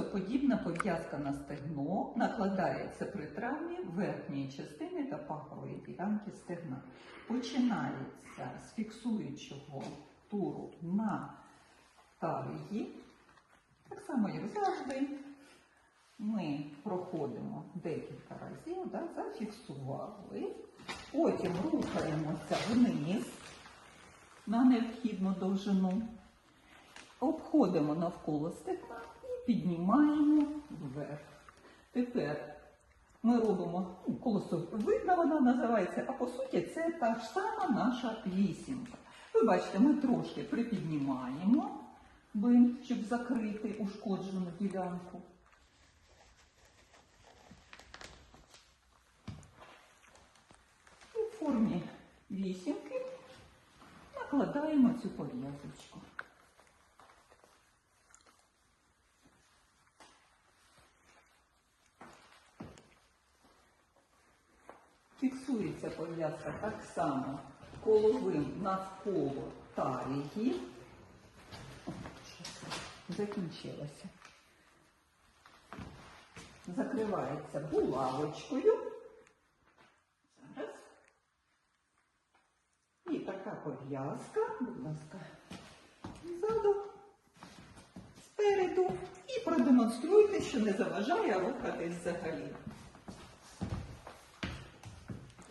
Подібна пов'язка на стегно накладається при травмі верхньої частини та пахової ділянки стегна. Починається з фіксуючого туру на талії. Так само, як завжди, ми проходимо декілька разів, да, зафіксували. Потім рухаємося вниз на необхідну довжину. Обходимо навколо стегна піднімаємо вверх. Тепер ми робимо ну, колосовидна вона називається, а по суті це та ж сама наша вісімка. Ви бачите, ми трошки припіднімаємо бинт, щоб закрити ушкоджену ділянку. В формі вісімки накладаємо цю пов'язочку. Фіксується пов'язка так само коловим навколо талії. Закінчилося. Закривається булавочкою. Зараз. І така пов'язка, будь ласка, ззаду, спереду. І продемонструйте, що не заважає рухатись взагалі.